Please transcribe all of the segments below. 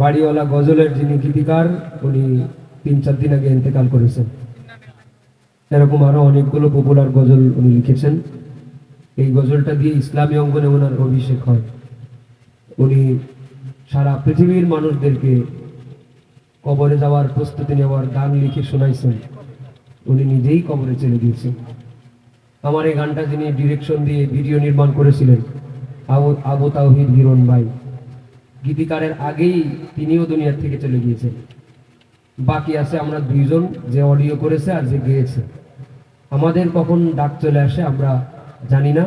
বাড়িওয়ালা গজলের যিনি গীতিকার, উনি তিন চার দিন আগে ইন্তেকাল করেছেন। এরকম আরও অনেকগুলো পপুলার গজল উনি লিখেছেন। এই গজলটা দিয়ে ইসলামী অঙ্গনে ওনার অভিষেক হয়। উনি সারা পৃথিবীর মানুষদেরকে কবরে যাওয়ার প্রস্তুতি নেওয়ার গান লিখে শোনাইছেন। উনি নিজেই কবরে চলে গিয়েছেন আমার এই গানটা যিনি ডিরেকশন দিয়ে ভিডিও নির্মাণ করেছিলেন, আবু আবু তাওহিদ হিরণ ভাই। গীতিকারের আগেই তিনিও দুনিয়ার থেকে চলে গিয়েছেন। বাকি আছে আমরা দুইজন, যে অডিও করেছে আর যে গেয়েছে। আমাদের কখন ডাক চলে আসে আমরা জানি না,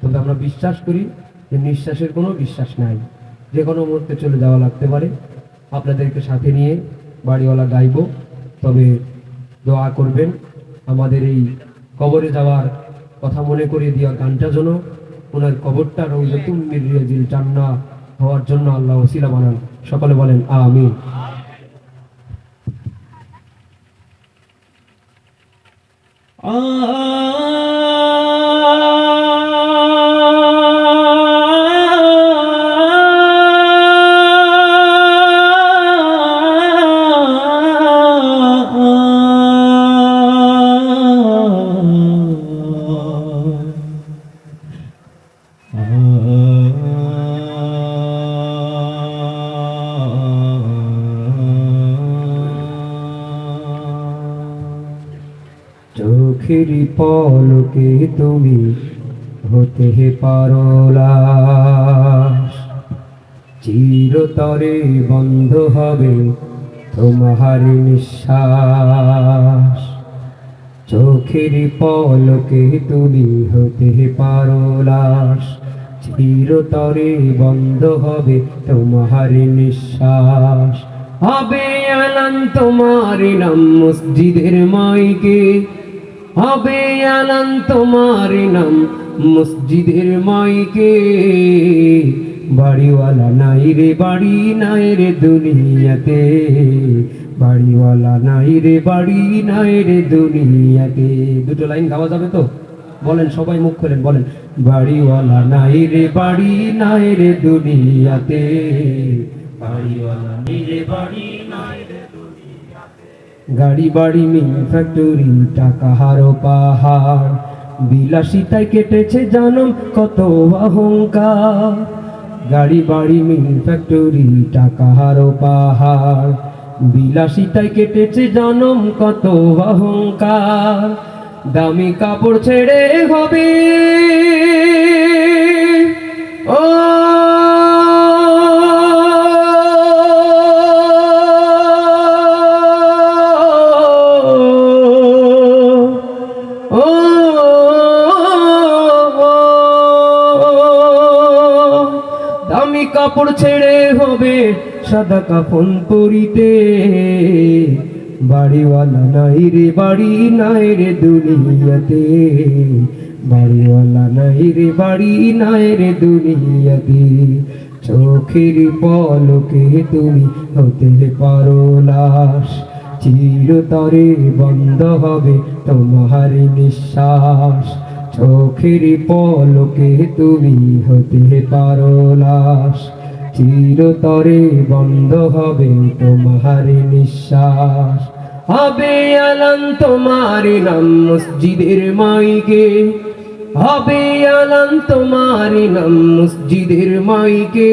তবে আমরা বিশ্বাস করি যে নিঃশ্বাসের কোনো বিশ্বাস নাই। যে কোনো মুহূর্তে চলে যাওয়া লাগতে পারে। আপনাদেরকে সাথে নিয়ে বাড়িওয়ালা গাইব, তবে দোয়া করবেন, আমাদের এই কবরে যাওয়ার কথা মনে করিয়ে দেওয়া গানটা যেন ওনার কবরটা রৌজাতুম মিরিয়াজিল জান্না হওয়ার জন্য আল্লাহ ওসিলা বানান। সকলে বলেন আমি আমিন চোখের পলকে তুমি হতে পারো লাশ। চিরতরে বন্ধ হবে তোমার নিঃশ্বাস। চোখের পলকে তুমি হতে পারো লাশ চিরতরে বন্ধ হবে তোমার নিঃশ্বাস। হবে আলান তোমার নাম মসজিদের মাইকে। হবে আলান তোমার নাম মসজিদের মাইকে। বাড়িওয়ালা নাই রে, বাড়ি নাই রে দুনিয়াতে। বাড়িওয়ালা নাই রে, বাড়ি নাই রে দুনিয়াতে। দুটো লাইন গাওয়া যাবে তো? বলেন, সবাই মুখ খোলেন, বলেন। বাড়িওয়ালা নাই রে, বাড়ি নাই রে দুনিয়াতে। বাড়িওয়ালা নাই রে, বাড়ি নাই গাড়ি, বাড়ি, মিল ফ্যাক্টরি টাকা, হারো পাহাড়। বিলাসিতায় কেটেছে জানম কত অহংকার। গাড়ি, বাড়ি, মিল ফ্যাক্টরি টাকা, হারো পাহাড়। বিলাসিতায় কেটেছে জানম কত অহংকার। দামি কাপড় ছেড়ে হবে কাপড় ছেড়ে হবে সাদা কাফন পরিতে। বাড়িওয়ালা নাই রে, বাড়ি নাই রে দুনিয়াতে। বাড়িওয়ালা নাই রে, বাড়ি নাই রে দুনিয়াতে। চোখের পলকে তুমি হতে পারো লাশ। চিরতরে বন্ধ হবে তোমার নিঃশ্বাস। চোখের পলকে তুমি হতে পারো লাশ। চিরতরে বন্ধ হবে তোমার নিঃশ্বাস। হবে আলান তোমার নাম মসজিদের মাইকে। হবে আলান তোমার নাম মসজিদের মাইকে।